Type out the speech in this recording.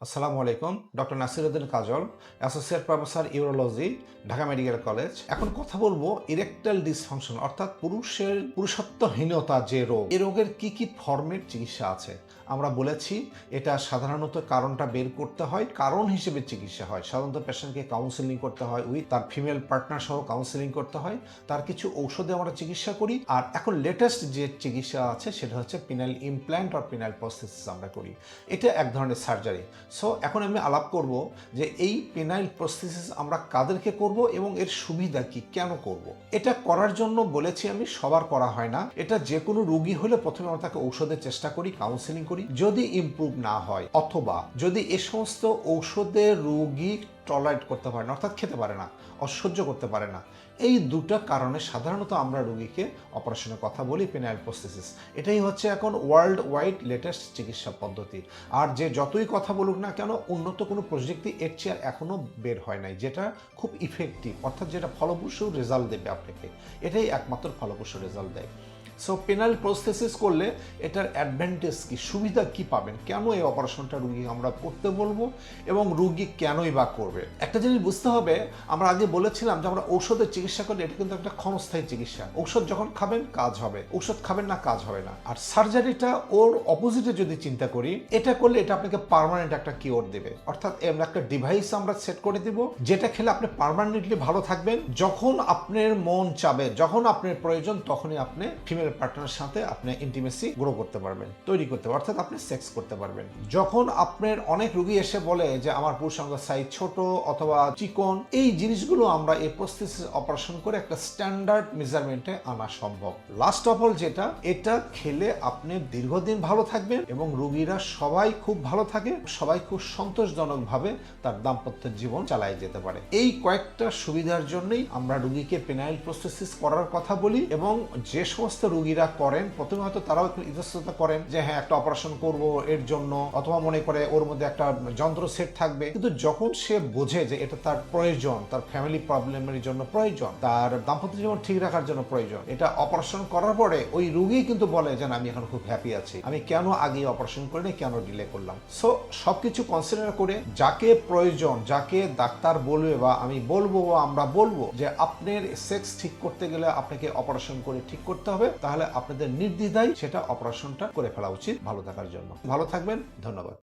আসসালামু আলাইকুম, doctor Nasiruddin Kajal, associate professor urology, Dhaka medical college. এখন কথা বলব ইরেকটাল ডিসফাংশন, অর্থাৎ পুরুষের পুরুষত্বহীনতা যে রোগ এ রোগের কি কি ফর্মের চিকিৎসা আছে? আমরা বলেছি, এটা সাধারণত কারণটা বের করতে হয়, কারণ হিসেবে চিকিৎসা হয়। সাধারণত পেশেন্টকে কাউন্সিলিং করতে হয় উইথ তার ফিমেল পার্টনার সহ কাউন্সিলিং করতে হয়। তার কিছু ঔষধে আমরা চিকিৎসা করি, আর এখন লেটেস্ট যে চিকিৎসা আছে, সেটা হচ্ছে পিনাইল ইমপ্ল্যান্ট আর পিনাইল প্রস্থেসিস আমরা করি। এটা এক ধরনের সার্জারি সো এখন আমি আলাপ করব যে এই পেনাইল প্রস্থেসিস আমরা কাদেরকে করব এবং এর সুবিধা কি, কেন করব? এটা করার জন্য বলেছি আমি, সবার করা হয় না। এটা যে কোনো রোগী হলে প্রথমে আমরা তাকে ঔষধের চেষ্টা করি কাউন্সিলিং করি। যদি ইমপ্রুভ না হয়, অথবা যদি এ সমস্ত ঔষধের রোগী টলারেট করতে পারে না, অর্থাৎ খেতে পারে না, অসহ্য করতে পারে না, এই দুটো কারণে সাধারণত আমরা রোগীকে অপারেশনের কথা বলি পেনাইল প্রস্থেসিস এটাই হচ্ছে এখন ওয়ার্ল্ড ওয়াইড লেটেস্ট চিকিৎসা পদ্ধতি। আর যে যতই কথা বলুক না কেন, উন্নত কোনো প্রযুক্তি এর চেয়ার এখনও বের হয় নাই, যেটা খুব ইফেক্টিভ অর্থাৎ যেটা ফলপ্রসূ রেজাল্ট দেবে আপনাকে। এটাই একমাত্র ফলপ্রসূ রেজাল্ট দেয়। সো পেনাল প্রস্থেসিস করলে এটার অ্যাডভান্টেজ কি? সুবিধা কি পাবেন? কেন এই অপারেশনটা রুগী আমরা করতে বলব? এবং রুগী কেনই বা করবে? একটা জিনিস বুঝতে হবে, আমরা আগে বলেছিলাম যে আমরা ঔষধের চিকিৎসা করলে এটা কিন্তু একটা ক্ষণস্থায়ী চিকিৎসা। ঔষধ যখন খাবেন, কাজ হবে। ঔষধ খাবেন না, কাজ হবে না। আর সার্জারিটা ওর অপোজিটে যদি চিন্তা করি, এটা করলে এটা আপনাকে পার্মানেন্ট একটা কিওর দেবে। অর্থাৎ এমন একটা ডিভাইস আমরা সেট করে দিব, যেটা খেলে আপনি পারমানেন্টলি ভালো থাকবেন। যখন আপনার মন চাবে, যখন আপনার প্রয়োজন, তখনই আপনি ফিমেল পার্টনারের সাথে আপনি ইন্টিমেসি গ্রো করতে পারবেন, তৈরি করতে পারবেন, অর্থাৎ আপনি সেক্স করতে পারবেন। যখন আপনার অনেক রুগী এসে বলে যে, আমার পুরুষাঙ্গ সাইজ ছোট অথবা চিকন, এই জিনিসগুলো আমরা এই প্রস্থেসিস অপারেশন করে একটা স্ট্যান্ডার্ড মেজারমেন্টে আনা সম্ভব। লাস্ট অফ অল যেটা, এটা খেলে আপনি দীর্ঘদিন ভালো থাকবেন এবং রুগীরা সবাই খুব ভালো থাকে, সবাই খুব সন্তোষজনকভাবে তার দাম্পত্য জীবন চালায় যেতে পারে। এই কয়েকটা সুবিধার জন্যই আমরা রুগীকে পেনাইল প্রস্থেসিস করার কথা বলি এবং যে সমস্ত রুগীরা করেন, প্রথমে হয়তো তারাও একটু ইতস্ততা করেন যে হ্যাঁ একটা অপারেশন করব এর জন্য, অথবা মনে করে ওর মধ্যে একটা যন্ত্র সেট থাকবে। কিন্তু যখন সে বোঝে যে, এটা তার প্রয়োজন, তার ফ্যামিলি প্রবলেমের জন্য প্রয়োজন, তার দাম্পত্য জীবন ঠিক রাখার জন্য প্রয়োজন, এটা অপারেশন করার পরে ওই রুগী কিন্তু বলে যে আমি এখন খুব হ্যাপি আছি। আমি কেন আগে অপারেশন করিনি, কেন ডিলে করলাম? সো সবকিছু কনসিডার করে যাকে প্রয়োজন, যাকে ডাক্তার বলবে বা আমি বলব বা আমরা বলব যে, আপনার সেক্স ঠিক করতে গেলে আপনাকে অপারেশন করে ঠিক করতে হবে। তাহলে আপনাদের নির্দ্বিধায় সেটা অপারেশনটা করে ফেলা উচিত ভালো থাকার জন্য। ভালো থাকবেন ধন্যবাদ।